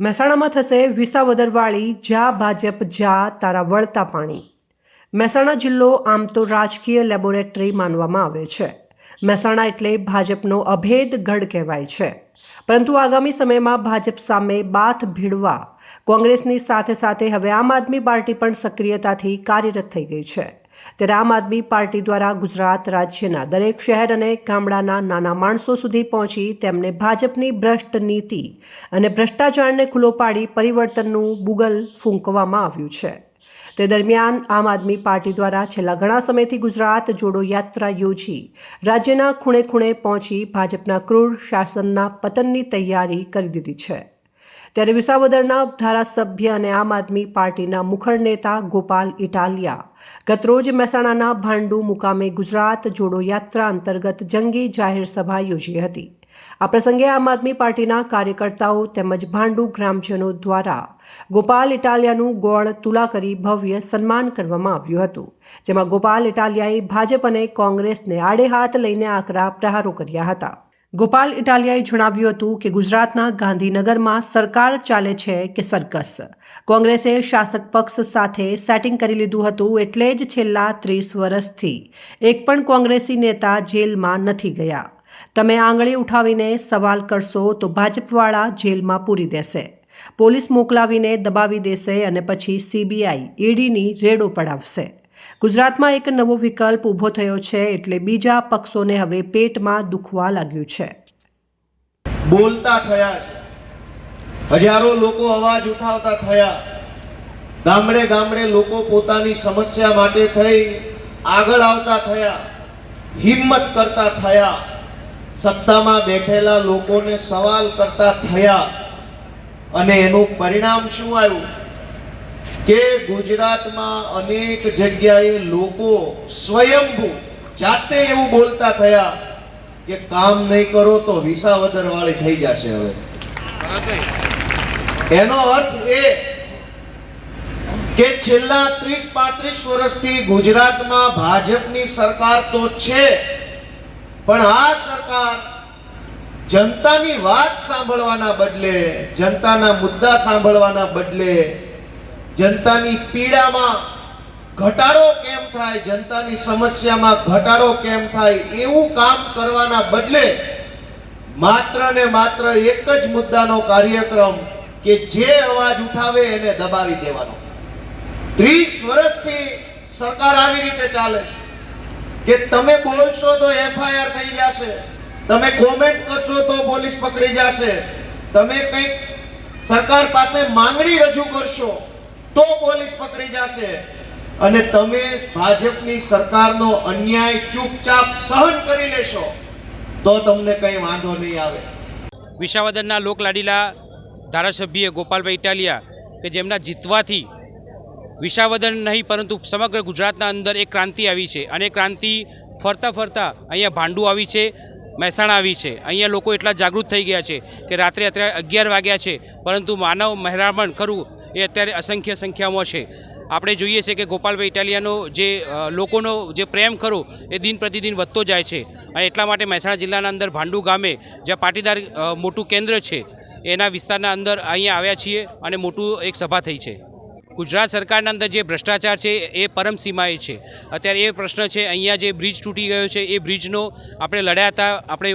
મહેસાણામાં થશે વિસાવદરવાળી જ્યાં ભાજપ, જા તારા વળતા પાણી. મહેસાણા જિલ્લો આમ તો રાજકીય લેબોરેટરી માનવામાં આવે છે. મહેસાણા એટલે ભાજપનો અભેદ ગઢ કહેવાય છે. પરંતુ આગામી સમયમાં ભાજપ સામે બાથ ભીડવા. કોંગ્રેસની સાથે સાથે હવે આમ આદમી પાર્ટી પણ સક્રિયતાથી કાર્યરત થઈ ગઈ છે. ત્યારે આમ આદમી પાર્ટી દ્વારા ગુજરાત રાજ્યના દરેક શહેર અને ગામડાના નાના માણસો સુધી પહોંચી તેમને ભાજપની ભ્રષ્ટ નીતિ અને ભ્રષ્ટાચારને ખુલ્લો પાડી પરિવર્તનનું બુગલ ફૂંકવામાં આવ્યું છે. તે દરમિયાન આમ આદમી પાર્ટી દ્વારા છેલ્લા ઘણા સમયથી ગુજરાત જોડો યાત્રા યોજી રાજ્યના ખૂણે ખૂણે પહોંચી ભાજપના ક્રૂર શાસનના પતનની તૈયારી કરી દીધી છે. ત્યારે વિસાવદરના ધારાસભ્ય અને આમ આદમી પાર્ટીના મુખર નેતા ગોપાલ ઇટાલિયા ગતરોજ મહેસાણાના ભાંડુ મુકામે ગુજરાત જોડો યાત્રા અંતર્ગત જંગી જાહેર સભા યોજી હતી. આ પ્રસંગે આમ આદમી પાર્ટીના કાર્યકર્તાઓ તેમજ ભાંડુ ગ્રામજનો દ્વારા ગોપાલ ઇટાલિયાનું ગોળ તુલા કરી ભવ્ય સન્માન કરવામાં આવ્યું હતું, જેમાં ગોપાલ ઇટાલિયાએ ભાજપ અને કોંગ્રેસને આડે હાથ લઈને આકરા પ્રહારો કર્યા હતા. ગોપાલ ઇટાલિયાએ જણાવ્યું હતું કે ગુજરાતના ગાંધીનગરમાં સરકાર ચાલે છે કે સર્કસ. કોંગ્રેસે શાસક પક્ષ સાથે સેટિંગ કરી લીધું હતું એટલે જ છેલ્લા ત્રીસ વર્ષથી એક પણ કોંગ્રેસી નેતા જેલમાં નથી ગયા. તમે આંગળી ઉઠાવીને સવાલ કરશો તો ભાજપવાળા જેલમાં પૂરી દેશે. પોલીસ મોકલાવીને દબાવી દેશે અને પછી સીબીઆઈ ઈડીની રેડો પડાવશે. ગુજરાતમાં એક નવો વિકલ્પ ઊભો થયો છે એટલે બીજા પક્ષોને હવે પેટમાં દુખવા લાગ્યું છે. બોલતા થયા છે. હજારો લોકો અવાજ ઉઠાવતા થયા. ગામડે ગામડે લોકો પોતાની સમસ્યા માટે થઈ આગળ આવતા થયા. હિંમત કરતા થયા. સત્તામાં બેઠેલા લોકોને સવાલ કરતા થયા. અને એનું પરિણામ શું આવ્યું? કે ગુજરાતમાં અનેક જગ્યાએ લોકો સ્વયંભૂ જાતે એવું બોલતા થયા કે કામ નહીં કરો તો વિસાવદર વાળી થઈ જશે હવે. એનો અર્થ એ કે છેલ્લા ત્રીસ પાંત્રીસ વર્ષથી ગુજરાતમાં ભાજપની સરકાર તો છે, પણ આ સરકાર જનતાની વાત સાંભળવાના બદલે, જનતાના મુદ્દા સાંભળવાના બદલે જનતાની પીડામાં ઘટાડો કેમ થાય, જનતાની સમસ્યામાં ઘટાડો કેમ થાય, એવું કામ કરવાના બદલે માત્ર ને માત્ર એક જ મુદ્દાનો કાર્યક્રમ કે જે અવાજ ઉઠાવે એને દબાવી દેવાનો. ત્રીસ વર્ષથી સરકાર આવી રીતે ચાલે છે કે તમે બોલશો તો એફઆઈઆર થઈ જશે, તમે કોમેન્ટ કરશો તો પોલીસ પકડી જશે, તમે કંઈક સરકાર પાસે માંગણી રજૂ કરશો તો પોલીસ પકડી જશે. અને તમે ભાજપની સરકારનો અન્યાય ચૂપચાપ સહન કરી લેશો, તો તમને કંઈ વાંધો નહીં આવે. વિસાવદરના લોકલાડીલા ધારાસભ્ય ગોપાલભાઈ ઇટાલિયા, કે જેમના જીતવાથી વિસાવદન નહીં, પરંતુ સમગ્ર ગુજરાતના અંદર એક ક્રાંતિ આવી છે. અને ક્રાંતિ ફરતા ફરતા અહીંયા ભાંડુ આવી છે, મહેસાણા આવી છે. અહીંયા લોકો એટલા જાગૃત થઈ ગયા છે કે રાત્રે અત્યારે અગિયાર વાગ્યા છે, પરંતુ માનવ મહેરામણ કરવું એ અત્યારે અસંખ્ય સંખ્યામાં છે. આપણે જોઈએ છે કે ગોપાલભાઈ ઇટાલિયાનો જે લોકોનો જે પ્રેમ ખરો, એ દિન પ્રતિદિન વધતો જાય છે. અને એટલા માટે મહેસાણા જિલ્લાના અંદર ભાંડુ ગામે જ્યાં પાટીદાર મોટું કેન્દ્ર છે, એના વિસ્તારના અંદર અહીંયા આવ્યા છીએ અને મોટું એક સભા થઈ છે. ગુજરાત સરકારના અંદર જે ભ્રષ્ટાચાર છે એ પરમસીમાએ છે. અત્યારે એ પ્રશ્ન છે, અહીંયા જે બ્રિજ તૂટી ગયો છે, એ બ્રિજનો આપણે લડ્યા હતા, આપણે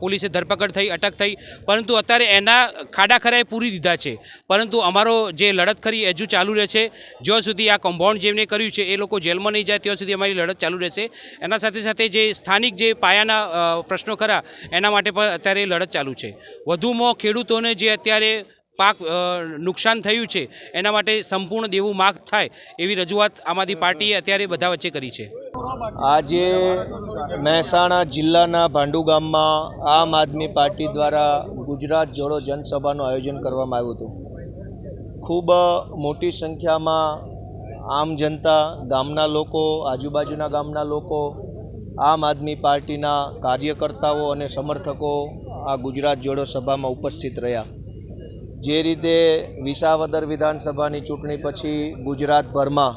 પોલીસે ધરપકડ થઈ, અટક થઈ, પરંતુ અત્યારે એના ખાડા ખરાએ પૂરી દીધા છે. પરંતુ અમારો જે લડત ખરી હજુ ચાલુ રહેશે. જ્યાં સુધી આ કમ્પાઉન્ડ જેમને કર્યું છે, એ લોકો જેલમાં નહીં જાય, ત્યાં સુધી અમારી લડત ચાલુ રહેશે. એના સાથે સાથે જે સ્થાનિક જે પાયાના પ્રશ્નો ખરા, એના માટે પણ અત્યારે લડત ચાલુ છે. વધુમાં ખેડૂતોને જે અત્યારે પાક નુકસાન થયું છે, એના માટે સંપૂર્ણ દેવું માગ થાય એવી રજૂઆત આમ આદમી પાર્ટીએ અત્યારે બધા વચ્ચે કરી છે. આજે મહેસાણા જિલ્લાના ભાંડુ ગામમાં આમ આદમી પાર્ટી દ્વારા ગુજરાત જોડો જનસભાનું આયોજન કરવામાં આવ્યું હતું. ખૂબ મોટી સંખ્યામાં આમ જનતા, ગામના લોકો, આજુબાજુના ગામના લોકો, આમ આદમી પાર્ટીના કાર્યકર્તાઓ અને સમર્થકો આ ગુજરાત જોડો સભામાં ઉપસ્થિત રહ્યા. જે રીતે વિસાવદર વિધાનસભાની ચૂંટણી પછી ગુજરાતભરમાં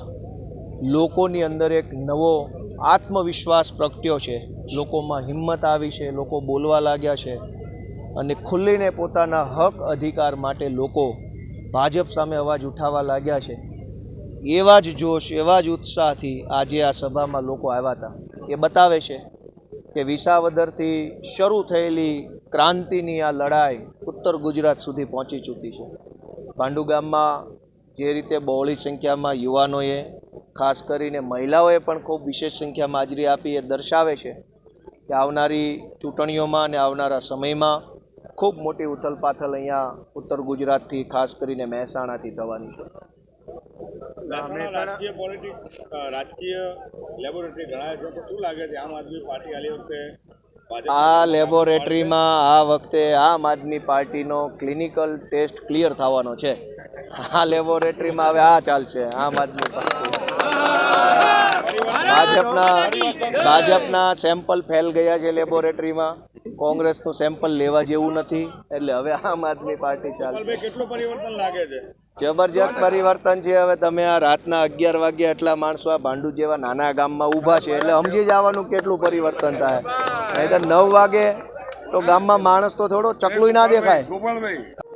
લોકોની અંદર એક નવો આત્મવિશ્વાસ પ્રગટ્યો છે. લોકોમાં હિંમત આવી છે, લોકો બોલવા લાગ્યા છે અને ખુલ્લીને પોતાના હક અધિકાર માટે લોકો ભાજપ સામે અવાજ ઉઠાવવા લાગ્યા છે. એવા જ જોશ, એવા જ ઉત્સાહથી આજે આ સભામાં લોકો આવ્યા હતા. એ બતાવે છે કે વિસાવદરથી શરૂ થયેલી ક્રાંતિની આ લડાઈ ઉત્તર ગુજરાત સુધી પહોંચી ચૂકી છે. પાંડુ ગામમાં જે રીતે બહોળી સંખ્યામાં યુવાનોએ, ખાસ કરીને મહિલાઓએ પણ ખૂબ વિશેષ સંખ્યામાં હાજરી આપી એ દર્શાવે છે કે આવનારી ચૂંટણીઓમાં અને આવનારા સમયમાં ખૂબ મોટી ઉથલપાથલ અહીંયા ઉત્તર ગુજરાતથી ખાસ કરીને મહેસાણાથી થવાની છે. રાજકીય પોલિટિક્સ રાજકીય લેબોરેટરી ગણાય છે. તો શું લાગે છે આમ આદમી પાર્ટી આલી વખતે આ લેબોરેટરીમાં આ વખતે આમ આદમી પાર્ટીનો ક્લિનિકલ ટેસ્ટ ક્લિયર થવાનો છે. આ લેબોરેટરીમાં હવે આ ચાલશે આમ આદમી પાર્ટી. ભાજપના ભાજપના સેમ્પલ ફેલ ગયા છે લેબોરેટરીમાં કોંગ્રેસનું સેમ્પલ લેવા જેવું નથી એટલે હવે આમ આદમી પાર્ટી ચાલશે. કેટલું પરિવર્તન લાગે છે? જબરજસ્ત પરિવર્તન છે. હવે તમે આ રાતના અગિયાર વાગ્યા એટલા માણસો આ ભાંડુ જેવા નાના ગામમાં ઊભા છે એટલે સમજી જવાનું કેટલું પરિવર્તન થાય. નહીં તો નવ વાગે તો ગામમાં માણસ તો થોડો ચકલું ના દેખાય. ગોપાલભાઈ.